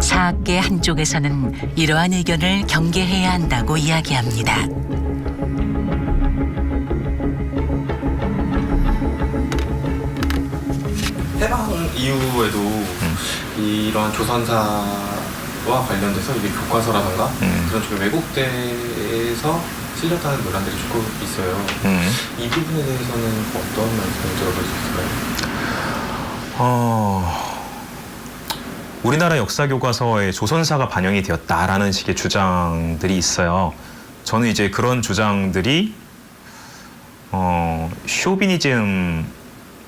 사학계 한쪽에서는 이러한 의견을 경계해야 한다고 이야기합니다. 해방 이후에도 음. 이런 조선사와 관련돼서 이게 교과서라던가 음. 그런 쪽에 왜곡돼서 실렸다는 논란들이 조금 있어요. 음. 이 부분에 대해서는 어떤 말씀을 들어볼 수 있을까요? 어, 우리나라 역사 교과서에 조선사가 반영이 되었다라는 식의 주장들이 있어요. 저는 이제 그런 주장들이 어, 쇼비니즘,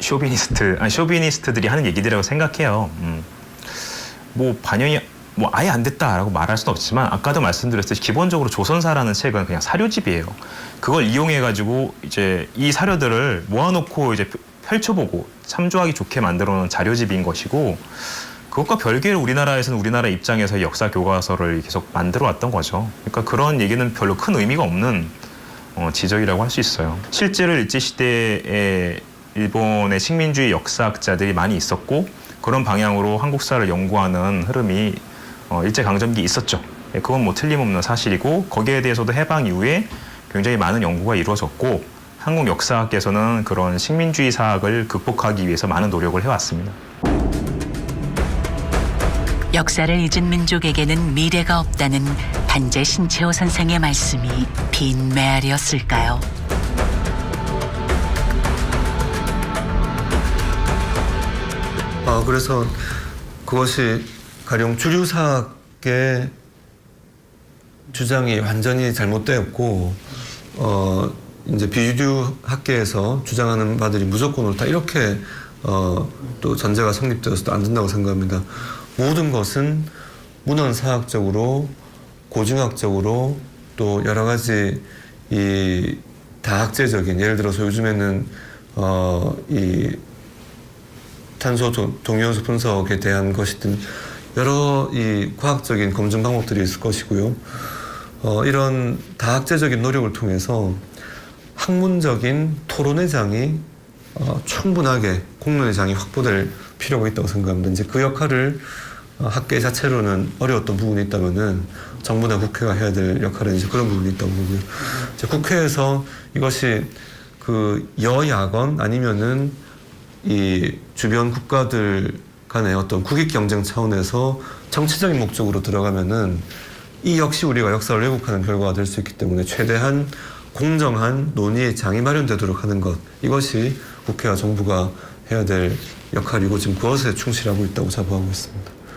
쇼비니스트, 아니 쇼비니스트들이 하는 얘기들이라고 생각해요. 음. 뭐 반영이 뭐 아예 안 됐다라고 말할 수는 없지만 아까도 말씀드렸듯이 기본적으로 조선사라는 책은 그냥 사료집이에요. 그걸 이용해 가지고 이제 이 사료들을 모아놓고 이제 펼쳐보고 참조하기 좋게 만들어 놓은 자료집인 것이고 그것과 별개로 우리나라에서는 우리나라 입장에서 역사 교과서를 계속 만들어 왔던 거죠. 그러니까 그런 얘기는 별로 큰 의미가 없는 어, 지적이라고 할 수 있어요. 실제로 일제 시대에 일본의 식민주의 역사학자들이 많이 있었고 그런 방향으로 한국사를 연구하는 흐름이 어, 일제 강점기 있었죠. 예, 그건 뭐 틀림없는 사실이고 거기에 대해서도 해방 이후에 굉장히 많은 연구가 이루어졌고 한국 역사학계에서는 그런 식민주의 사학을 극복하기 위해서 많은 노력을 해왔습니다. 역사를 잊은 민족에게는 미래가 없다는 반제 신채호 선생의 말씀이 빈 메아리였을까요? 아, 그래서 그것이 가령 주류사학의 주장이 완전히 잘못되었고, 어, 이제 비주류 학계에서 주장하는 바들이 무조건 옳다. 이렇게, 어, 또 전제가 성립되어서도 안 된다고 생각합니다. 모든 것은 문헌사학적으로, 고증학적으로, 또 여러 가지 이 다학제적인, 예를 들어서 요즘에는, 어, 이 탄소 동- 동위원소 분석에 대한 것이든 여러 이 과학적인 검증 방법들이 있을 것이고요. 어, 이런 다학제적인 노력을 통해서 학문적인 토론의 장이 어, 충분하게 공론의 장이 확보될 필요가 있다고 생각합니다. 이제 그 역할을 어, 학계 자체로는 어려웠던 부분이 있다면은 정부나 국회가 해야 될 역할은 이제 그런 부분이 있다고 보고요. 이제 국회에서 이것이 그 여야건 아니면은 이 주변 국가들 간의 어떤 국익 경쟁 차원에서 정치적인 목적으로 들어가면은 이 역시 우리가 역사를 왜곡하는 결과가 될 수 있기 때문에 최대한 공정한 논의의 장이 마련되도록 하는 것 이것이 국회와 정부가 해야 될 역할이고 지금 그것에 충실하고 있다고 자부하고 있습니다.